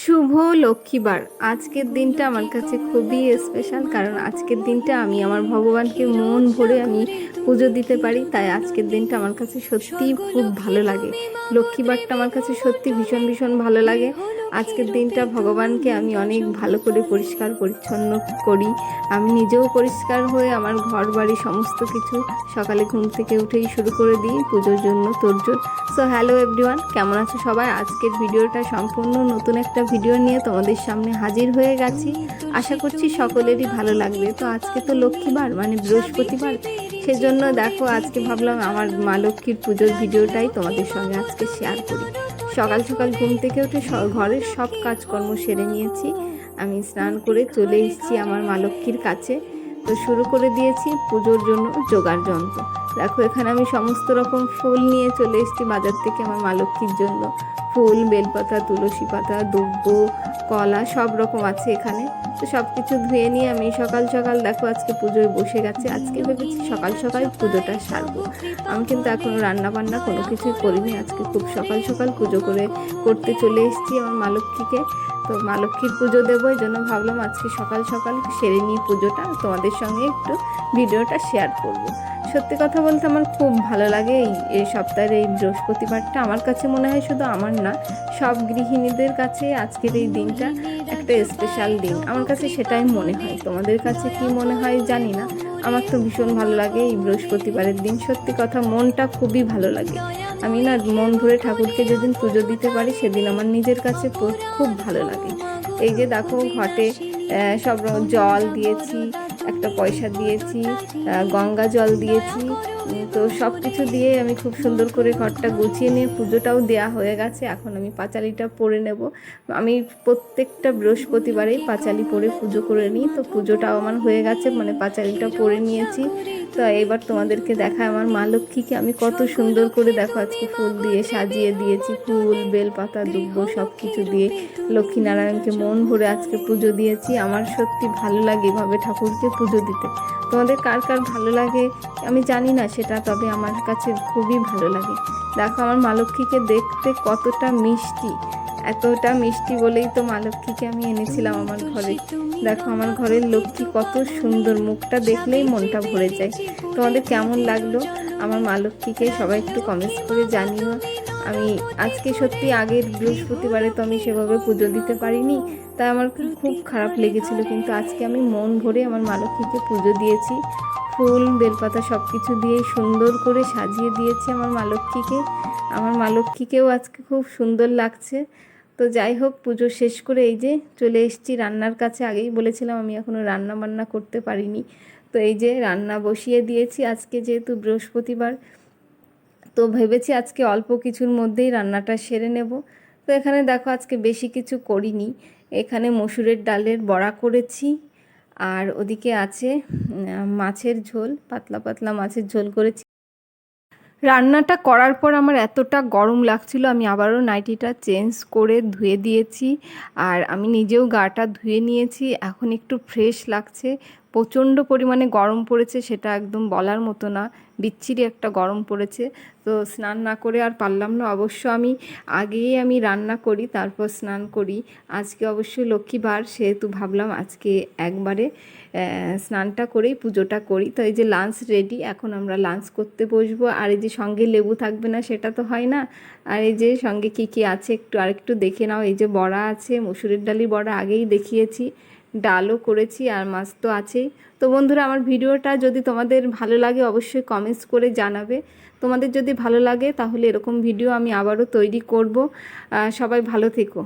শুভ লক্ষ্মীবার। আজকের দিনটা আমার কাছে খুবই স্পেশাল কারণ আজকের দিনটা আমি আমার ভগবানকে মন ভরে আমি পুজো দিতে পারি, তাই আজকের দিনটা আমার কাছে সত্যিই খুব ভালো লাগে। লক্ষ্মীবারটা আমার কাছে সত্যি ভীষণ ভীষণ ভালো লাগে। আজকের দিনটা ভগবানকে আমি অনেক ভালো করে পরিষ্কার পরিচ্ছন্ন করি। আমি নিজেও পরিষ্কার হয়ে আমার ঘর, বাড়ি সমস্ত কিছু সকালে ঘুম থেকে উঠেই শুরু করে দিই পুজোর জন্য তোরজোর। সো হ্যালো এভরিওয়ান কেমন আছো সবাই? আজকের ভিডিওটা সম্পূর্ণ নতুন একটা ভিডিও নিয়ে তোমাদের সামনে হাজির হয়ে গেছি। আশা করছি সকলেরই ভালো লাগবে। তো আজকে তো লক্ষ্মীবার মানে বৃহস্পতিবার। সেজন্য দেখো, আজকে ভাবলাম আমার মা লক্ষ্মীর পুজোর ভিডিওটাই তোমাদের সঙ্গে আজকে শেয়ার করি। সকাল সকাল ঘুম থেকে উঠে ঘরের সব কাজকর্ম সেরে নিয়েছি। আমি স্নান করে চলে এসেছি আমার মা লক্ষ্মীর কাছে। তো শুরু করে দিয়েছি পুজোর জন্য জোগাড় যন্ত্র। দেখো, এখানে আমি সমস্ত রকম ফুল নিয়ে চলে এসেছি বাজার থেকে আমার মা লক্ষ্মীর জন্য। ফুল, বেলপাতা, তুলসী পাতা, দুব্ব, কলা, সব রকম আছে এখানে। তো সব কিছু ধুয়ে নিয়ে আমি সকাল সকাল দেখো আজকে পুজোয় বসে গেছে। আজকে ভেবেছি সকাল সকাল পুজোটা সারবো। আমি কিন্তু এখনও রান্না বান্না কোনো কিছুই করিনি। আজকে খুব সকাল সকাল পুজো করে করতে চলে এসেছি আমার মা লক্ষ্মীকে। তো মা লক্ষ্মীর পুজো দেবো, এই জন্য ভাবলাম আজকে সকাল সকাল সেরে নিই পুজোটা। তোমাদের সঙ্গে একটু ভিডিওটা শেয়ার করব। সত্যি কথা বলতে আমার খুব ভালো লাগে এই এই সপ্তাহের এই বৃহস্পতিবারটা। আমার কাছে মনে হয় শুধু আমার না, সব গৃহিণীদের কাছে আজকের এই দিনটা একটা স্পেশাল দিন। আমার কাছে সেটাই মনে হয়। তোমাদের কাছে কি মনে হয় জানি না। আমার তো ভীষণ ভালো লাগে এই বৃহস্পতিবারের দিন। সত্যি কথা, মনটা খুবই ভালো লাগে। আমি না মন ভরে ঠাকুরকে যেদিন পুজো দিতে পারি, সেদিন আমার নিজের কাছে খুব ভালো লাগে। এই যে দেখো, ঘটে সব জল দিয়েছি একটা পয়সা দিয়েছি গঙ্গা জল দিয়েছি তো সব কিছু দিয়ে আমি খুব সুন্দর করে ঘরটা গুছিয়ে নিয়ে পুজোটাও দেয়া হয়ে গেছে। এখন আমি পাঁচালিটা পরে নেব। আমি প্রত্যেকটা বৃহস্পতিবারেই পাঁচালি পরে পুজো করে নিই, তো পুজোটাও আমার হয়ে গেছে মানে পাঁচালিটা পরে নিয়েছি। তো এবার তোমাদেরকে দেখায় আমার মা লক্ষ্মীকে। আমি কত সুন্দর করে দেখো, আজকে ফুল দিয়ে সাজিয়ে দিয়েছি, ফুল, বেলপাতা, দুব্ব সব কিছু দিয়ে। লক্ষ্মীনারায়ণকে মন ভরে আজকে পুজো দিয়েছি। আমার সত্যি ভালো লাগে এভাবে ঠাকুরকে পুজো দিতে। তোমাদের কার কার ভালো লাগে আমি জানি না সেটা তবে আমার কাছে খুবই ভালো লাগে। দেখো আমার মা লক্ষ্মীকে দেখতে কতটা মিষ্টি। এতটা মিষ্টি বলেই তো মা লক্ষ্মীকে আমি এনেছিলাম আমার ঘরে। দেখো আমার ঘরের লক্ষ্মী কত সুন্দর মুখটা দেখলেই মনটা ভরে যায়। তোমাদের কেমন লাগল? আমার মা লক্ষ্মীকে সবাই একটু কমেন্টস করে জানিও। আমি আজকে সত্যি আগের বৃহস্পতিবারে তো আমি সেভাবে পুজো দিতে পারিনি। তাই আমার খুব খারাপ লেগেছিল, কিন্তু আজকে আমি মন ভরে আমার মা লক্ষ্মীকে পুজো দিয়েছি। ফুল, বেলপাতা সব কিছু দিয়ে সুন্দর করে সাজিয়ে দিয়েছি আমার মা লক্ষ্মীকে আমার মা লক্ষ্মীকেও আজকে খুব সুন্দর লাগছে। তো যাই হোক, পুজো শেষ করে এই যে চলে এসেছি রান্নার কাছে। আগেই বলেছিলাম আমি এখনও রান্না বান্না করতে পারিনি। তো এই যে রান্না বসিয়ে দিয়েছি আজকে যেহেতু বৃহস্পতিবার, তো ভেবেছি আজকে অল্প কিছুর মধ্যেই রান্নাটা সেরে নেব। তো এখানে দেখো আজকে বেশি কিছু করিনি। এখানে মসুরের ডালের বড়া করেছি। আর ওদিকে আছে মাছের ঝোল, পাতলা পাতলা মাছের ঝোল করেছি। রান্নাটা করার পর আমার এতটা গরম লাগছিল, আমি আবারও নাইটিটা চেঞ্জ করে ধুয়ে দিয়েছি। আর আমি নিজেও গাটা ধুয়ে নিয়েছি, এখন একটু ফ্রেশ লাগছে। প্রচণ্ড পরিমাণে গরম পড়েছে সেটা একদম বলার মতো না। বিচ্ছিরি একটা গরম পড়েছে। তো স্নান না করে আর পারলাম না। অবশ্য আমি আগেই আমি রান্না করি, তারপর স্নান করি। আজকে অবশ্যই লক্ষ্মীবার, সেহেতু ভাবলাম আজকে একবারে স্নানটা করেই পুজোটা করি। তো এই যে লাঞ্চ রেডি এখন আমরা লাঞ্চ করতে বসবো। আর এই যে সঙ্গে লেবু থাকবে না, সেটা তো হয় না। আর এই যে সঙ্গে কি কি আছে একটু আরেকটু দেখে নাও। এই যে বড়া আছে, মুসুরের ডালি বড়া আগেই দেখিয়েছি। ডালও করেছি আর মাছ তো আছেই। তো বন্ধুরা, আমার ভিডিওটা যদি তোমাদের ভালো লাগে অবশ্যই কমেন্টস করে জানাবে। তোমাদের যদি ভালো লাগে তাহলে এরকম ভিডিও আমি আবারও তৈরি করব। সবাই ভালো থেকো।